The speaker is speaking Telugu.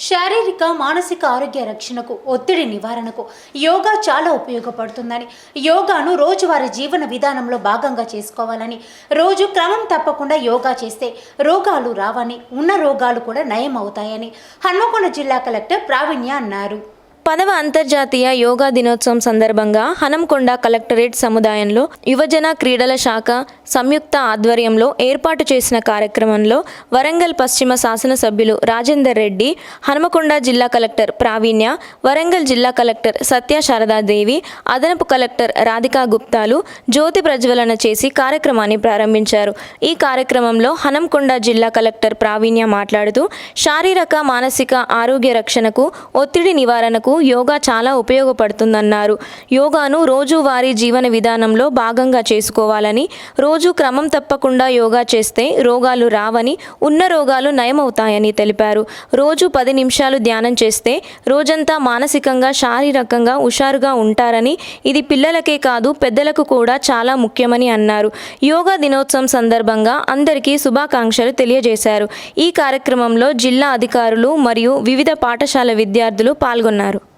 శారీరక మానసిక ఆరోగ్య రక్షణకు ఒత్తిడి నివారణకు యోగా చాలా ఉపయోగపడుతుందని యోగాను రోజువారి జీవన విధానంలో భాగంగా చేసుకోవాలని రోజు క్రమం తప్పకుండా యోగా చేస్తే రోగాలు రావని ఉన్న రోగాలు కూడా నయం అవుతాయని హన్మకొండ జిల్లా కలెక్టర్ ప్రావీణ్య అన్నారు. పదవ అంతర్జాతీయ యోగా దినోత్సవం సందర్భంగా హనంకొండ కలెక్టరేట్ సముదాయంలో యువజన క్రీడల శాఖ సంయుక్త ఆధ్వర్యంలో ఏర్పాటు చేసిన కార్యక్రమంలో వరంగల్ పశ్చిమ శాసనసభ్యులు రాజేందర్ రెడ్డి హనుమకొండ జిల్లా కలెక్టర్ ప్రావీణ్య వరంగల్ జిల్లా కలెక్టర్ సత్య శారదాదేవి అదనపు కలెక్టర్ రాధికా గుప్తాలు జ్యోతి ప్రజ్వలన చేసి కార్యక్రమాన్ని ప్రారంభించారు. ఈ కార్యక్రమంలో హనంకొండ జిల్లా కలెక్టర్ ప్రావీణ్య మాట్లాడుతూ శారీరక మానసిక ఆరోగ్య రక్షణకు ఒత్తిడి నివారణకు యోగా చాలా ఉపయోగపడుతుందన్నారు. యోగాను రోజువారీ జీవన విధానంలో భాగంగా చేసుకోవాలని రోజు క్రమం తప్పకుండా యోగా చేస్తే రోగాలు రావని ఉన్న రోగాలు నయమవుతాయని తెలిపారు. రోజు పది నిమిషాలు ధ్యానం చేస్తే రోజంతా మానసికంగా శారీరకంగా హుషారుగా ఉంటారని ఇది పిల్లలకే కాదు పెద్దలకు కూడా చాలా ముఖ్యమని అన్నారు. యోగా దినోత్సవం సందర్భంగా అందరికీ శుభాకాంక్షలు తెలియజేశారు. ఈ కార్యక్రమంలో జిల్లా అధికారులు మరియు వివిధ పాఠశాల విద్యార్థులు పాల్గొన్నారు.